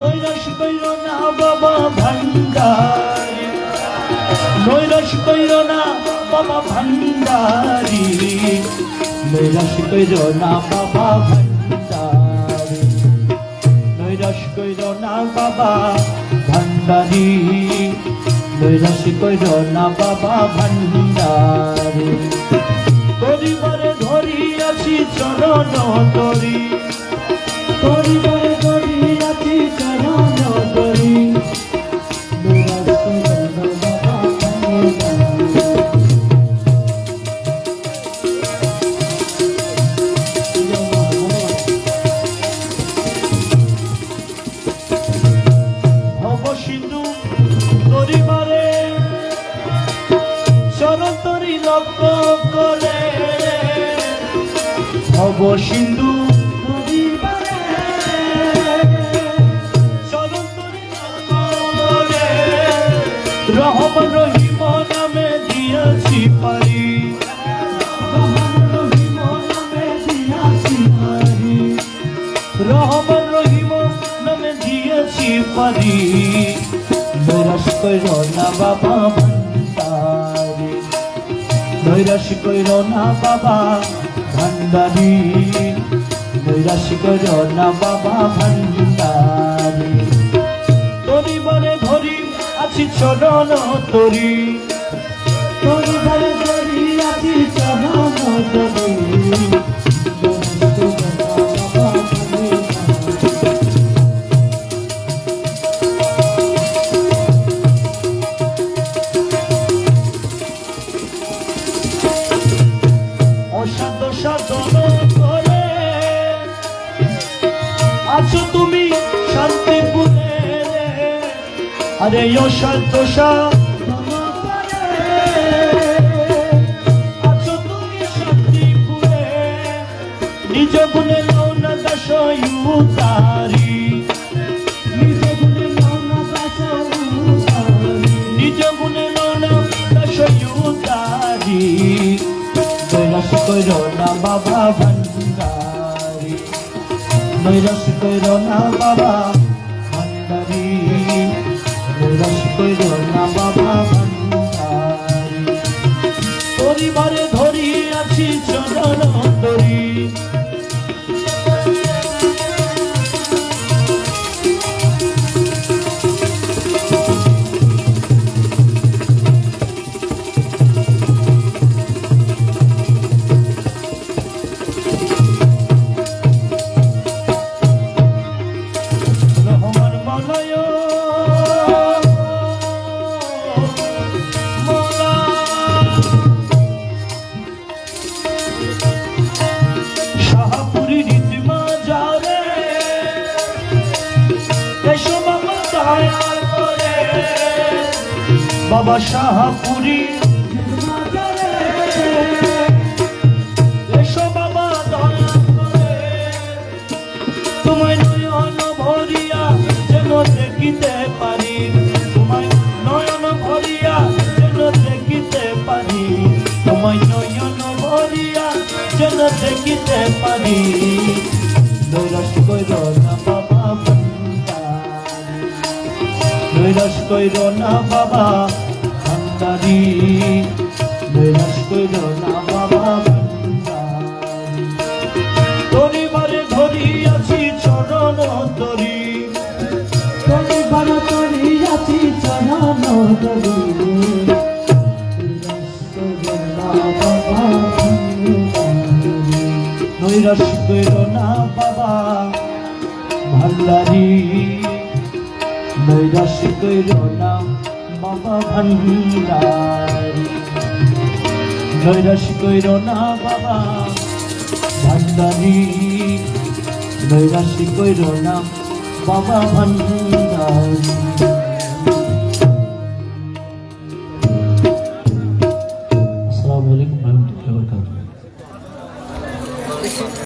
নৈরাশ কইর না বাবা ভান্ডারি। নৈরাশ কইর না বাবা ভান্ডারি। নৈরাশ কইর না বাবা ভান্ডারি। নৈরাশ কইর না বাবা ভান্ডারি। নৈরাশ কইর না চরণ তরি পরিবারে করে ভব সিন্ধু রহমান রহিম নামে দিয়েছি পারি। রহমান রহিম নামে দিয়েছি পারি। নৈরাশ কইর না বাবা নৈরাশ কইর না বাবা ভান্ডারি। নৈরাশি কইর না বাবা ভান্ডারি। পরিবারে ধরি, আছি চরণ তরি। অসাধ্য সাধন করে। আছো তুমি শান্তিপুরে আরে আছো তুমি নিজ গুণে লৌনা দশ ইউতারি কইর না বাবা ভান্ডারি। নৈরাশ কইর না বাবা ভান্ডারি। নৈরাশ কইর না বাবা ভান্ডারি। পরিবারে ধরি আছি বাবা শাহপুরি। দেখিতে পারি। তোমায় নয়ন ভরিয়া যেন দেখিতে পারি। তোমায় নয়ন ভরিয়া যেন দেখিতে পারি। নৈরাশ কইর না বাবা ভান্ডারি। নৈরাশ কইর না বাবা ভান্ডারি। পরিবারে ধরি আছি চরণ তরি পরিবারে ধরি আছি চরণ তরি নৈরাশ কইর না বাবা ভান্ডারি। নৈরাশ কইর না বাবা ভান্ডারি। নৈরাশ কইর না বাবা ভান্ডারি। নৈরাশি কইর না বাবা ভান্ডারি।